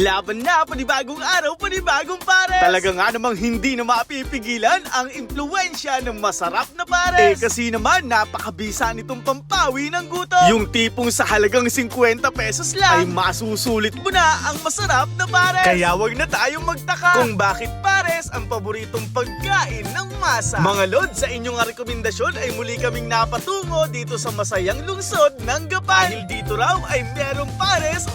Laban na, panibagong araw, panibagong pares! Talaga nga namang hindi na mapipigilan ang impluensya ng masarap na pares! Eh kasi naman, napakabisa nitong pampawi ng gutom! Yung tipong sa halagang 50 pesos lang, ay masusulit mo na ang masarap na pares! Kaya wag na tayong magtaka kung bakit pares ang paboritong pagkain ng masa. Mga lod, sa inyong rekomendasyon ay muli kaming napatungo dito sa masayang lungsod ng Gapan. Dahil dito raw ay merong pares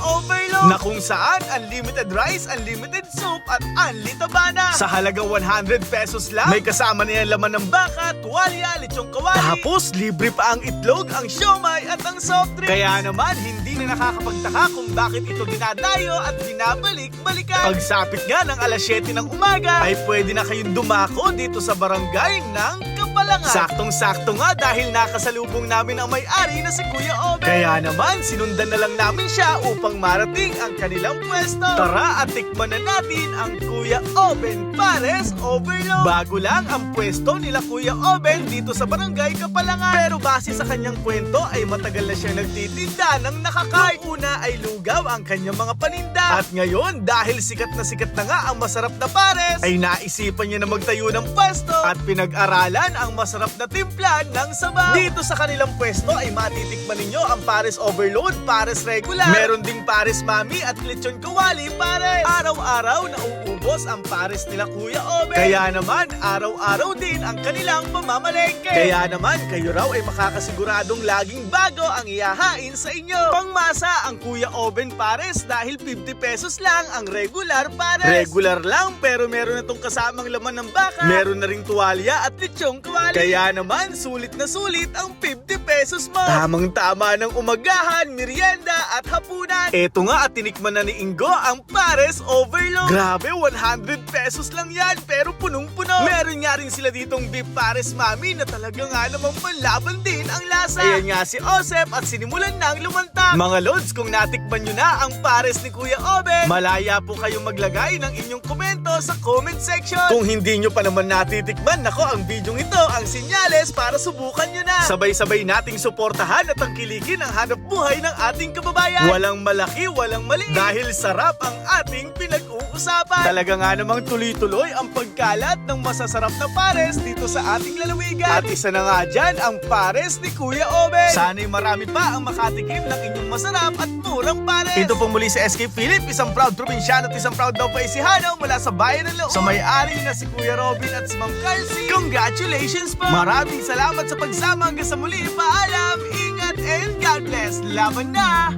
na kung saan unlimited rice, unlimited soup at unli tabana. Sa halagang 100 pesos lang, may kasama na yan laman ng baka, tuwalya, lechong kawali. Tapos libre pa ang itlog, ang siomay at ang soft drinks. Kaya naman, hindi na nakakapagtaka kung bakit ito dinadayo at binabalik-balikan. Pagsapit nga ng alas 7 ng umaga, ay pwede na kayong dumako dito sa barangay ng Kapalangan. Saktong-sakto nga dahil nakasalubong namin ang may-ari na si Kuya Oben. Kaya naman, sinundan na lang namin siya upang marating ang kanilang pwesto. Tara at tikman na natin ang Kuya Oben Pares Overload. Bago lang ang pwesto nila Kuya Oben dito sa barangay Kapalangan. Pero base sa kanyang kwento ay matagal na siya nagtitinda ng nakakain. Noong una ay lugaw ang kanyang mga paninda. At ngayon, dahil sikat na sikat na nga ang masarap na pares, ay naisipan niya na magtayo ng pwesto at pinag-aralan ang masarap na timpla ng sabaw. Dito sa kanilang pwesto ay matitikman ninyo ang pares overload, pares regular. Meron ding pares mami at lechon kawali pares. Araw-araw na uubos ang pares nila Kuya Oben. Kaya naman, araw-araw din ang kanilang pamamalengke. Kaya naman, kayo raw ay makakasiguradong laging bago ang iyahain sa inyo. Pangmasa ang Kuya Oben pares dahil 50 pesos lang ang regular pares. Regular lang pero meron na tong kasamang laman ng baka. Meron na ring tuwalya at lechong kawali. Kaya naman, sulit na sulit ang 50 pesos mo. Tamang tama ng umagahan, merienda at hapunan. Eto nga at tinikman na ni Ingo ang pares overload. Grabe, 100 pesos lang yan pero punong-puno. Meron nga rin sila ditong beef pares mami na talaga nga namang panlaban din ang lasa. Ayan nga si Osep at sinimulan nang lumantang. Mga lods, kung natikman nyo na ang pares ni Kuya Obe, malaya po kayong maglagay ng inyong komento sa comment section. Kung hindi nyo pa naman natitikman, nako ang bidyong ito ang sinyales para subukan nyo na. Sabay-sabay nating suportahan at tangkilikin ang hanap buhay ng ating kababayan. Walang malaki, walang mali. Dahil sarap ang ating pinag-uusapan. Talaga nga namang tuloy-tuloy ang pagkalat ng masasarap na pares dito sa ating lalawigan. At isa na nga dyan ang pares ni Kuya Oben. Sana'y marami pa ang makatikim ng inyong masarap at murang pares. Ito po muli si SK Philip, isang proud probinsyano at isang proud daw paisihano mula sa bayan ng Laon. Sa may-ari na si Kuya Robin at si Ma'am Kelsey. Congratulations po! Maraming salamat sa pagsama hanggang sa muli. Paalam, ingat, and God bless. Laban na!